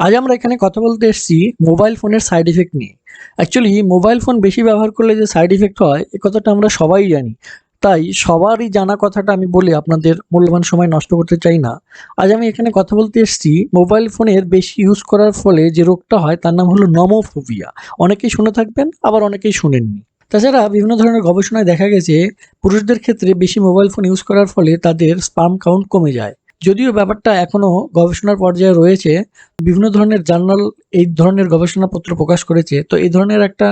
আজ আমরা এখানে কথা বলতে এসেছি মোবাইল ফোনের সাইড ইফেক্ট নিয়ে। অ্যাকচুয়ালি মোবাইল ফোন বেশি ব্যবহার করলে যে সাইড ইফেক্ট হয়, এ কথাটা আমরা সবাই জানি। তাই সবারই জানা কথাটা আমি বলে আপনাদের মূল্যবান সময় নষ্ট করতে চাই না। আজ আমি এখানে কথা বলতে এসেছি মোবাইল ফোনের বেশি ইউজ করার ফলে যে রোগটা হয়, তার নাম হলো নমোফোবিয়া অনেকেই শুনে থাকবেন, আবার অনেকেই শুনেননি। তাছাড়া বিভিন্ন ধরনের গবেষণায় দেখা গেছে, পুরুষদের ক্ষেত্রে বেশি মোবাইল ফোন ইউজ করার ফলে তাদের স্পাম কাউন্ট কমে যায়। যদিও ব্যাপারটা এখনও গবেষণার পর্যায়ে রয়েছে, বিভিন্ন ধরনের জার্নাল এই ধরনের গবেষণাপত্র প্রকাশ করেছে। তো এই ধরনের একটা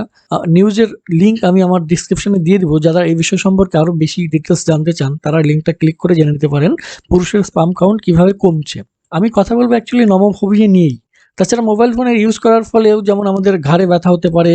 নিউজের লিঙ্ক আমি আমার ডিসক্রিপশনে দিয়ে দিব। যারা এই বিষয় সম্পর্কে আরও বেশি ডিটেলস জানতে চান, তারা লিঙ্কটা ক্লিক করে জেনে নিতে পারেন। পুরুষের স্পাম কাউন্ট কীভাবে কমছে? আমি কথা বলব অ্যাকচুয়ালি নমফোবিয়া নিয়েই। তাছাড়া মোবাইল ফোনের ইউজ করার ফলেও যেমন আমাদের ঘাড়ে ব্যথা হতে পারে,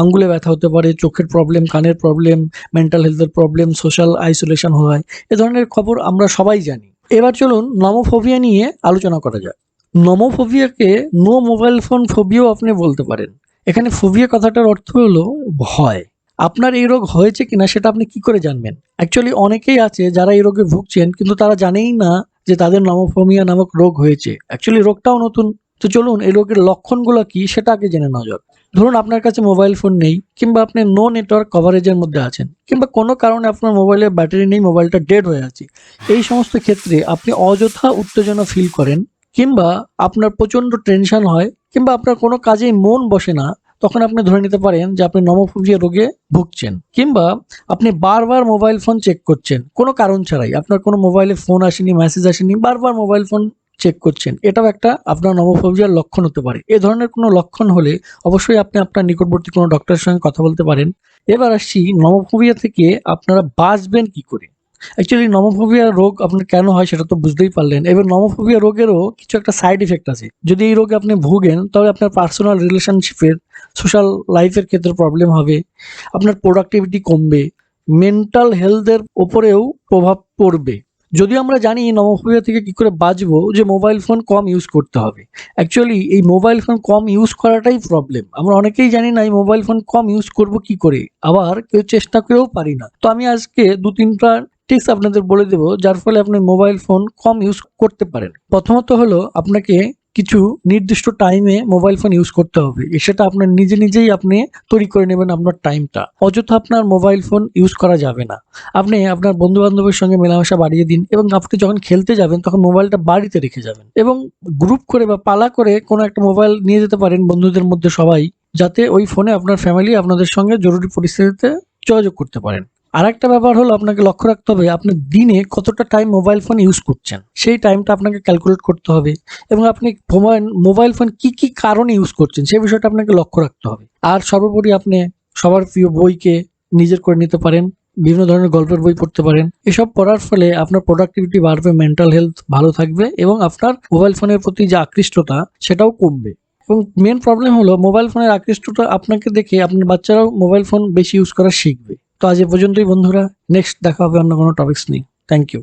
আঙ্গুলে ব্যথা হতে পারে, চোখের প্রবলেম কানের প্রবলেম মেন্টাল হেলথের প্রবলেম সোশ্যাল আইসোলেশন হয়, এ ধরনের খবর আমরা সবাই জানি। এবার চলুন নমোফোবিয়া নিয়ে আলোচনা করা যাক। নমোফোবিয়াকে নো মোবাইল ফোন ফোবিয়াও আপনি বলতে পারেন। এখানে ফোবিয়া কথাটার অর্থ হলো ভয়। আপনার এই রোগ হয়েছে কিনা সেটা আপনি কি করে জানবেন? অ্যাকচুয়ালি অনেকেই আছে যারা এই রোগে ভুগছেন কিন্তু তারা জানেই না যে তাদের নমোফোমিয়া নামক রোগ হয়েছে। অ্যাকচুয়ালি রোগটাও নতুন। তো চলুন এই রোগের লক্ষণগুলো কি সেটা আগে জেনে নজর ধরুন আপনার কাছে মোবাইল ফোন নেই, কিংবা আপনি নো নেটওয়ার্ক কভারেজের মধ্যে আছেন, কিংবা কোনো কারণে আপনার মোবাইলের ব্যাটারি নেই মোবাইলটা ডেড হয়ে আছে, এই সমস্ত ক্ষেত্রে আপনি অযথা উত্তেজনা ফিল করেন, কিংবা আপনার প্রচণ্ড টেনশন হয়, কিংবা আপনার কোনো কাজেই মন বসে না, তখন আপনি ধরে নিতে পারেন যে আপনি নমোফোবিয়া রোগে ভুগছেন, কিংবা আপনি বারবার মোবাইল ফোন চেক করছেন, কোনো কারণ ছাড়াই, আপনার কোনো মোবাইলে ফোন আসেনি মেসেজ আসেনি, বারবার মোবাইল ফোন চেক করছেন। এটাও একটা আপনার নমোফোবিয়ার লক্ষণ হতে পারে। এ ধরনের কোনো লক্ষণ হলে অবশ্যই আপনি আপনার নিকটবর্তী কোনো ডক্টরের সঙ্গে কথা বলতে পারেন। এবার আসছি নমোফোবিয়া থেকে আপনারা বাঁচবেন কি করে? অ্যাকচুয়ালি নমোফোবিয়া রোগ আপনার কেন হয় সেটা তো বুঝতেই পারলেন। এবার নমোফোবিয়া রোগেরও কিছু একটা সাইড ইফেক্ট আছে। যদি এই রোগে আপনি ভুগেন তবে আপনার পার্সোনাল রিলেশনশিপের সোশ্যাল লাইফের ক্ষেত্রে প্রবলেম হবে। আপনার প্রোডাক্টিভিটি কমবে। মেন্টাল হেলথের ওপরেও প্রভাব পড়বে। যদিও আমরা জানি নমোফোবিয়া থেকে কি করে বাঁচবো যে মোবাইল ফোন কম ইউজ করতে হবে। অ্যাকচুয়ালি এই মোবাইল ফোন কম ইউজ করাটাই প্রবলেম আমরা অনেকেই জানি না এই মোবাইল ফোন কম ইউজ করব কি করে। আবার কেউ চেষ্টা করেও পারি না। তো আমি আজকে দু তিনটা টিপস আপনাদের বলে দেবো, যার ফলে আপনি মোবাইল ফোন কম ইউজ করতে পারেন। প্রথমত হলো, আপনাকে কিছু নির্দিষ্ট টাইমে মোবাইল ফোন ইউজ করতে হবে। সেটা আপনার নিজে নিজেই আপনি তৈরি করে নেবেন আপনার টাইমটা অযথা আপনার মোবাইল ফোন ইউজ করা যাবে না। আপনি আপনার বন্ধু বান্ধবের সঙ্গে মেলামেশা বাড়িয়ে দিন এবং আপনি যখন খেলতে যাবেন তখন মোবাইলটা বাড়িতে রেখে যাবেন এবং গ্রুপ করে বা পালা করে কোনো একটা মোবাইল নিয়ে যেতে পারেন বন্ধুদের মধ্যে সবাই, যাতে ওই ফোনে আপনার ফ্যামিলি আপনাদের সঙ্গে জরুরি পরিস্থিতিতে যোগাযোগ করতে পারেন। আর একটা ব্যাপার হলো আপনাকে লক্ষ্য রাখতে হবে, আপনি দিনে কতটা টাইম মোবাইল ফোন ইউজ করছেন? সেই টাইমটা আপনাকে ক্যালকুলেট করতে হবে এবং আপনি মোবাইল ফোন কি কি কারণে ইউজ করছেন সেই বিষয়টা আপনাকে লক্ষ্য রাখতে হবে। আর সর্বোপরি আপনি সবার প্রিয় বইকে নিজের করে নিতে পারেন, বিভিন্ন ধরনের গল্পের বই পড়তে পারেন। এসব পড়ার ফলে আপনার প্রোডাক্টিভিটি বাড়বে মেন্টাল হেলথ ভালো থাকবে এবং আপনার মোবাইল ফোনের প্রতি যে আকৃষ্টতা সেটাও কমবে। এবং মেন প্রবলেম হলো মোবাইল ফোনের আকৃষ্টতা আপনাকে দেখে আপনার বাচ্চারাও মোবাইল ফোন বেশি ইউজ করা শিখবে। তো আজ এ পর্যন্তই বন্ধুরা। নেক্সট দেখা হবে অন্য কোনো টপিক্স নিয়ে। Thank you